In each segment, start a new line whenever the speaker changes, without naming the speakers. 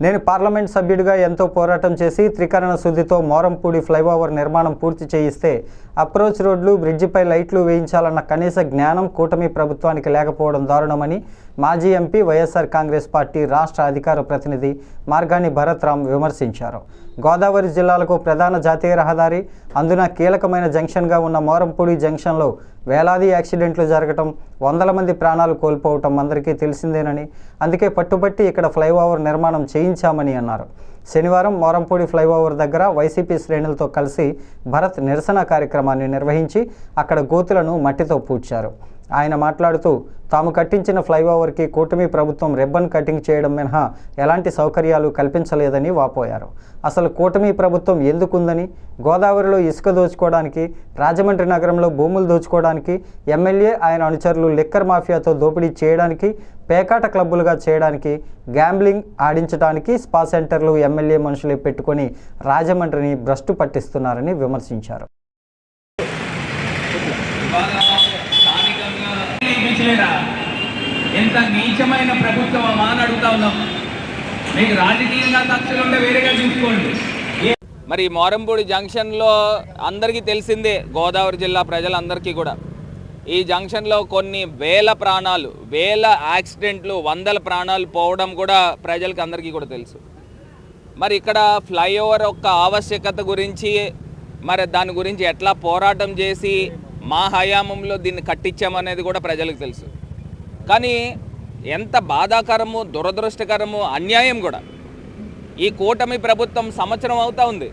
నేను పార్లమెంట్ సభ్యుడిగా ఎంతో పోరాటం చేసి త్రికరణ శుద్ధితో మోరంపూడి ఫ్లైఓవర్ నిర్మాణం పూర్తి చేయిస్తే అప్రోచ్ రోడ్లు బ్రిడ్జిపై లైట్లు వేయించాలన్న కనీస జ్ఞానం కూటమి ప్రభుత్వానికి లేకపోవడం దారుణమని మాజీ ఎంపీ వైఎస్ఆర్ కాంగ్రెస్ పార్టీ రాష్ట్ర అధికార ప్రతినిధి మార్గాని భరత్ రామ్ విమర్శించారు. గోదావరి జిల్లాలకు ప్రధాన జాతీయ రహదారి అందున కీలకమైన జంక్షన్గా ఉన్న మోరంపూడి జంక్షన్లో వేలాది యాక్సిడెంట్లు జరగటం వందల మంది ప్రాణాలు కోల్పోవటం అందరికీ తెలిసిందేనని అందుకే పట్టుబట్టి ఇక్కడ ఫ్లైఓవర్ నిర్మాణం చేయించామని అన్నారు. శనివారం మోరంపూడి ఫ్లైఓవర్ దగ్గర వైసీపీ శ్రేణులతో కలిసి భరత్ నిరసన కార్యక్రమాన్ని నిర్వహించి అక్కడ గోతులను మట్టితో పూడ్చారు. ఆయన మాట్లాడుతూ తాము కట్టించిన ఫ్లైఓవర్కి కూటమి ప్రభుత్వం రిబ్బన్ కటింగ్ చేయడం మినహా ఎలాంటి సౌకర్యాలు కల్పించలేదని వాపోయారు. అసలు కూటమి ప్రభుత్వం ఎందుకుందని గోదావరిలో ఇసుక దోచుకోవడానికి రాజమండ్రి నగరంలో భూములు దోచుకోవడానికి ఎమ్మెల్యే ఆయన అనుచరులు లిక్కర్ మాఫియాతో దోపిడీ చేయడానికి పేకాట క్లబ్బులుగా చేయడానికి గ్యాంబ్లింగ్ ఆడించడానికి స్పా సెంటర్లు ఎమ్మెల్యే మనుషులే పెట్టుకొని రాజమండ్రిని భ్రష్టు పట్టిస్తున్నారని విమర్శించారు.
ఇప్పించలేరా ఎంత నీచమైన ప్రభుత్వమా అని అడుగుతా ఉన్నాం మీకు రాజకీయంగా కక్షలు వేరేగా చూసుకోండి.
మరి మోరంపూడి జంక్షన్లో అందరికీ తెలిసిందే గోదావరి జిల్లా ప్రజలందరికీ కూడా. ఈ జంక్షన్లో కొన్ని వేల ప్రాణాలు వేల యాక్సిడెంట్లు వందల ప్రాణాలు పోవడం కూడా ప్రజలకు అందరికీ కూడా తెలుసు. మరి ఇక్కడ ఫ్లైఓవర్ యొక్క ఆవశ్యకత గురించి మరి దాని గురించి ఎట్లా పోరాటం చేసి మా హయాంలో దీన్ని కట్టించామనేది కూడా ప్రజలకు తెలుసు. కానీ ఎంత బాధాకరము దురదృష్టకరము అన్యాయం కూడా. ఈ కూటమి ప్రభుత్వం సంవత్సరం అవుతూ ఉంది.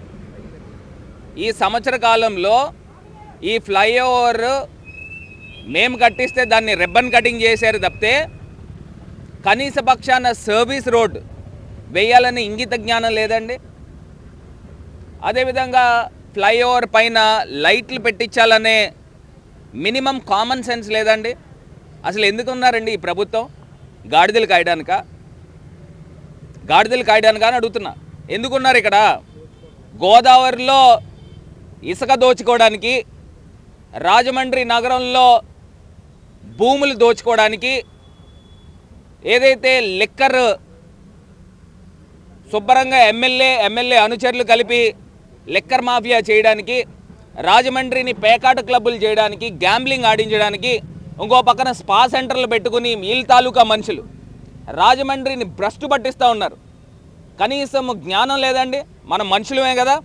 ఈ సంవత్సర కాలంలో ఈ ఫ్లైఓవర్ మేము కట్టిస్తే దాన్ని రిబ్బన్ కటింగ్ చేశారు తప్పితే కనీస పక్షాన సర్వీస్ రోడ్ వేయాలని ఇంగిత జ్ఞానం లేదండి. అదేవిధంగా ఫ్లైఓవర్ పైన లైట్లు పెట్టించాలనే మినిమం కామన్ సెన్స్ లేదండి. అసలు ఎందుకు ఉన్నారండి ఈ ప్రభుత్వం? గాడిదలు కాయడానికా? గాడిదలు కాయడానికా అని అడుగుతున్నా. ఎందుకున్నారు ఇక్కడ? గోదావరిలో ఇసుక దోచుకోవడానికి రాజమండ్రి నగరంలో భూములు దోచుకోవడానికి ఏదైతే లిక్కర్ శుభ్రంగా ఎమ్మెల్యే ఎమ్మెల్యే అనుచరులు కలిపి లిక్కర్ మాఫియా చేయడానికి రాజమండ్రిని పేకాట క్లబ్బులు చేయడానికి గ్యాంబ్లింగ్ ఆడించడానికి ఇంకో పక్కన స్పా సెంటర్లు పెట్టుకుని మీల్ తాలూకా మనుషులు. రాజమండ్రిని భ్రష్టు పట్టిస్తూ ఉన్నారు. కనీసం జ్ఞానం లేదండి. మన మనుషులమే కదా.